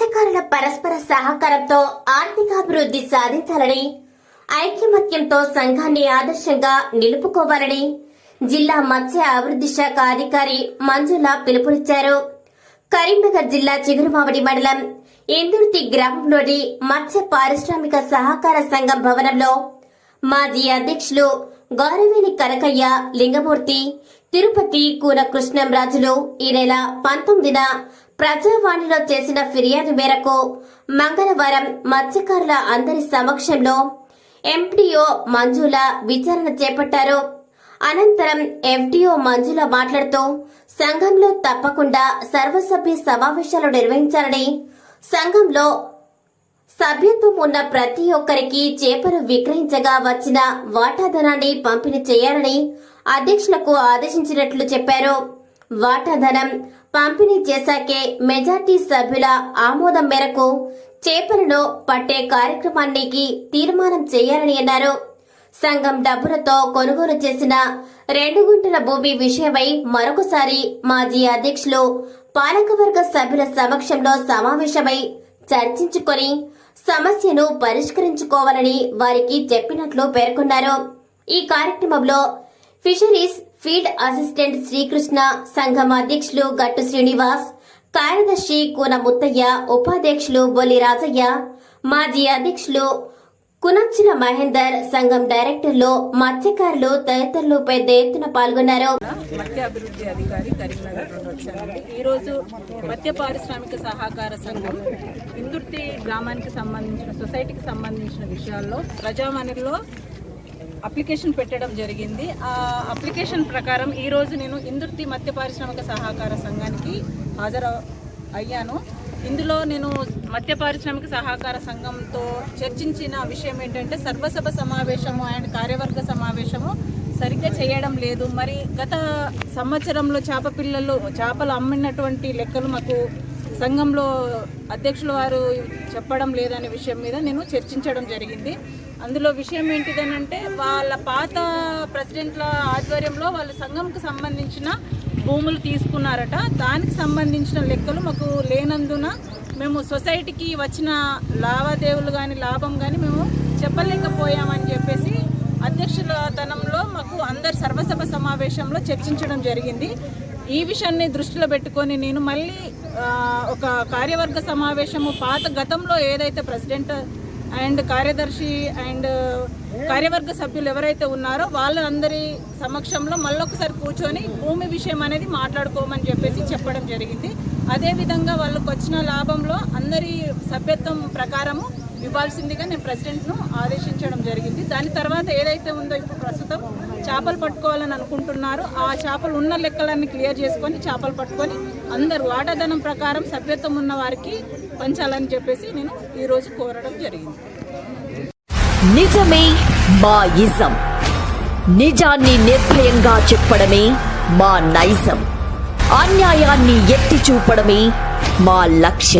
మత్స్యకారుల పరస్పర సహకారంతో ఆర్థికాభివృద్ధి సాధించాలని ఐక్యమత్యంతో సంఘాన్ని ఆదర్శంగా నిలుపుకోవాలని జిల్లా మత్స్య అభివృద్ధి శాఖ అధికారి మంజుల పిలుపునిచ్చారు. కరీంనగర్ జిల్లా చిగురుమావడి మండలం ఇందుర్తి గ్రామంలోని మత్స్య పారిశ్రామిక సహకార సంఘం భవనంలో మాజీ అధ్యక్షులు గౌరవేని కనకయ్య లింగమూర్తి తిరుపతి కూన కృష్ణంరాజులు ఈ నెల పంతొమ్మిదిన ప్రజావాణిలో చేసిన ఫిర్యాదు మేరకు మంగళవారం మత్స్యకారుల అందరి సమక్షంలో ఎంపీఓ మంజుల విచారణ చేపట్టారు. అనంతరం ఎఫ్డీఓ మంజుల మాట్లాడుతూ సంఘంలో తప్పకుండా సర్వసభ్య సమావేశాలు నిర్వహించాలని సంఘంలో సభ్యత్వం ఉన్న ప్రతి ఒక్కరికి చేపలు విక్రయించగా వచ్చిన వాటాధనాన్ని పంపిణీ చేయాలని అధ్యక్షులకు ఆదేశించినట్లు చెప్పారు. వాటాధనం పంపిణీ చేశాకే మెజార్టీ సభ్యుల ఆమోదం మేరకు చేపలను పట్టే కార్యక్రమానికి తీర్మానం చేయాలని అన్నారు. సంఘం డబ్బులతో కొనుగోలు చేసిన రెండు గుంటల భూమి విషయమై మరొకసారి మాజీ అధ్యక్షులు పాలకవర్గ సభ్యుల సమక్షంలో సమావేశమై చర్చించుకొని సమస్యను పరిష్కరించుకోవాలని వారికి చెప్పినట్లు పేర్కొన్నారు. ఈ కార్యక్రమంలో ఫిషరీస్ ఫీల్డ్ అసిస్టెంట్ శ్రీకృష్ణ సంఘం అధ్యక్షులు గట్టు శ్రీనివాస్ కార్యదర్శి కూన ముత్తయ్య ఉపాధ్యక్షులు బొల్లి రాజయ్య మాజీ అధ్యక్షులు కునచ్చిన మహేందర్ సంఘం డైరెక్టర్లు మత్స్యకారులు తదితరులు పెద్ద ఎత్తున పాల్గొన్నారు. మత్స్య అభివృద్ధి అధికారి కరీంనగర్ నుండి వచ్చానండి ఈరోజు మత్స్య పారిశ్రామిక సహకార సంఘం ఇందుర్తి గ్రామానికి సంబంధించిన సొసైటీకి సంబంధించిన విషయాల్లో ప్రజామణిలో అప్లికేషన్ పెట్టడం జరిగింది. ఆ అప్లికేషన్ ప్రకారం ఈరోజు నేను ఇందుర్తి మత్స్య పారిశ్రామిక సహకార సంఘానికి హాజరు అయ్యాను. ఇందులో నేను మత్స్య పారిశ్రామిక సహకార సంఘంతో చర్చించిన విషయం ఏంటంటే సర్వసభ సమావేశము అండ్ కార్యవర్గ సమావేశము సరిగ్గా చేయడం లేదు. మరి గత సంవత్సరంలో చేప పిల్లలు చేపలు అమ్మినటువంటి లెక్కలు మాకు సంఘంలో అధ్యక్షుల వారు చెప్పడం లేదనే విషయం మీద నేను చర్చించడం జరిగింది. అందులో విషయం ఏంటిదనంటే వాళ్ళ పాత ప్రెసిడెంట్ల ఆధ్వర్యంలో వాళ్ళ సంఘంకు సంబంధించిన భూములు తీసుకున్నారట. దానికి సంబంధించిన లెక్కలు మాకు లేనందున మేము సొసైటీకి వచ్చిన లావాదేవీలు కానీ లాభం కానీ మేము చెప్పలేకపోయామని చెప్పేసి అధ్యక్షుల తనంలో మాకు అందరు సర్వసభ సమావేశంలో చర్చించడం జరిగింది. ఈ విషయాన్ని దృష్టిలో పెట్టుకొని నేను మళ్ళీ ఒక కార్యవర్గ సమావేశము పాత గతంలో ఏదైతే ప్రెసిడెంట్ అండ్ కార్యదర్శి అండ్ కార్యవర్గ సభ్యులు ఎవరైతే ఉన్నారో వాళ్ళందరి సమక్షంలో మళ్ళొకసారి కూర్చొని భూమి విషయం అనేది మాట్లాడుకోమని చెప్పేసి చెప్పడం జరిగింది. అదేవిధంగా వాళ్ళకు వచ్చిన లాభంలో అందరి సభ్యత్వం ప్రకారము ఇవ్వాల్సిందిగా నేను ప్రెసిడెంట్ను ఆదేశించడం జరిగింది. దాని తర్వాత ఏదైతే ఉందో ఇప్పుడు ప్రస్తుతం చేపలు పట్టుకోవాలని అనుకుంటున్నారో ఆ చేపలు ఉన్న లెక్కలన్నీ క్లియర్ చేసుకొని చేపలు పట్టుకొని అందరు వాటాధనం ప్రకారం సభ్యత్వం ఉన్న వారికి పంచాలని చెప్పేసి నేను ఈరోజు కోరడం జరిగింది. నిజమే మా ఇజం నిజాన్ని నిర్భయంగా చెప్పడమే మా నైజం. అన్యాయాన్ని ఎత్తి చూపడమే మా లక్ష్యం.